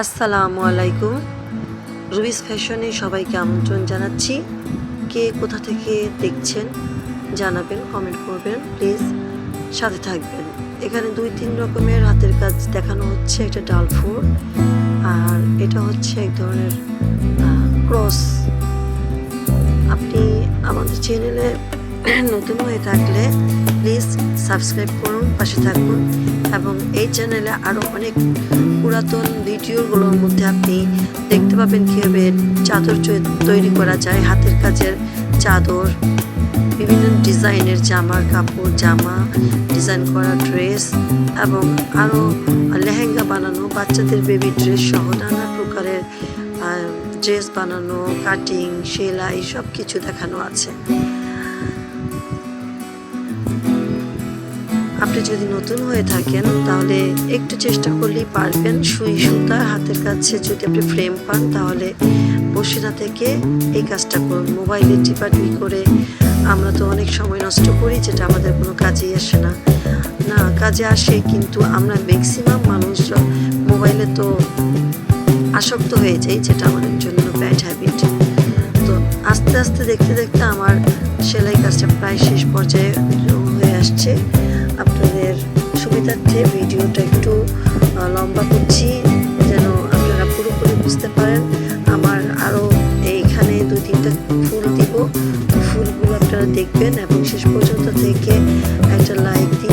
আসসালামু আলাইকুম। রুবিস ফ্যাশনে সবাইকে আমন্ত্রণ জানাচ্ছি। কে কোথা থেকে দেখছেন, জানাবেন, কমেন্ট করবেন, প্লিজ। সাথে থাকবেন। এখানে দুই তিন রকমের হাতের কাজ দেখানো হচ্ছে। একটা ডালফোর আর এটা হচ্ছে এক ধরনের ক্রস। আপনি আমাদের চ্যানেলে নতুন হয়ে থাকলে প্লিজ সাবস্ক্রাইব করুন, পাশে থাকুন এবং এই চ্যানেলে আরও অনেক পুরাতন ভিডিওগুলোর মধ্যে আপনি দেখতে পাবেন কীভাবে চাদর তৈরি করা যায়, হাতের কাজের চাদর, বিভিন্ন ডিজাইনের জামার কাপড়, জামা, ডিজাইন করা ড্রেস এবং আরও লেহেঙ্গা বানানো, বাচ্চাদের বেবি ড্রেস সহ নানা প্রকারের ড্রেস বানানো, কাটিং, সেলাই সব কিছু দেখানো আছে। আপনি যদি নতুন হয়ে থাকেন, তাহলে একটু চেষ্টা করলেই পারবেন। সুই সুতা হাতের কাছে যদি আপনি ফ্রেম পান, তাহলে বসে না থেকে এই কাজটা করুন। মোবাইলে টিপাটিপি করে আমরা তো অনেক সময় নষ্ট করি, যেটা আমাদের কোনো কাজেই আসে না। না, কাজে আসে, কিন্তু আমরা ম্যাক্সিমাম মানুষরা মোবাইলে তো আসক্ত হয়ে যাই, যেটা আমাদের জন্য ব্যাড হ্যাবিট তো আস্তে আস্তে দেখতে দেখতে আমার সেলাই কাজটা প্রায় শেষ পর্যায়ে হয়ে আসছে। আপনাদের সুবিধার্থে ভিডিওটা একটু লম্বা করছি, যেন আপনারা পুরোপুরি বুঝতে পারেন। আমার আরও এইখানে দু তিনটা ফুল দিব। ফুলগুলো আপনারা দেখবেন এবং শেষ পর্যন্ত থেকে একটা লাইক দিয়ে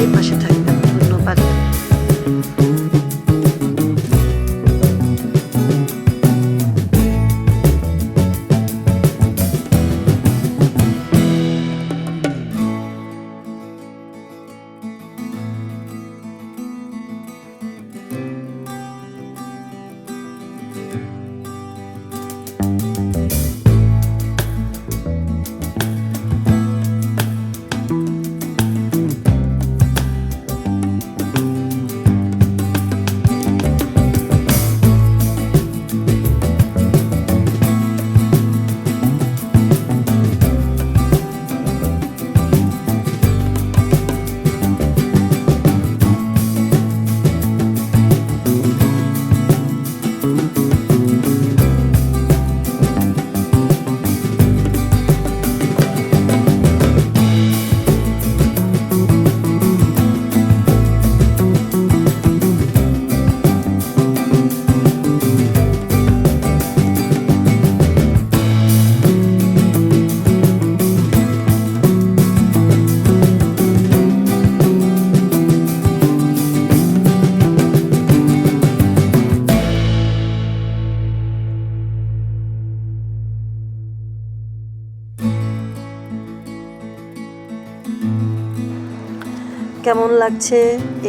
কেমন লাগছে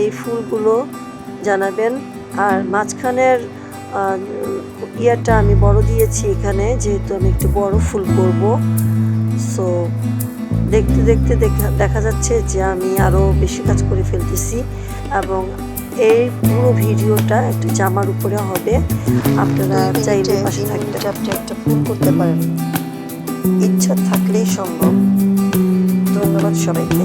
এই ফুলগুলো জানাবেন? আর মাঝখানের ইয়াটা আমি বড় দিয়েছি এখানে যেহেতু আমি একটু বড় ফুল করব। সো দেখতে দেখতে দেখা দেখা যাচ্ছে যে আমি আরও বেশি কাজ করে ফেলতেছি এবং এই পুরো ভিডিওটা একটা জামার উপরে হবে। আপনারা চাইলে পাশে থাকতে আপনি একটা ফুল করতে পারেন। ইচ্ছা থাকলেই সম্ভব। ধন্যবাদ সবাইকে।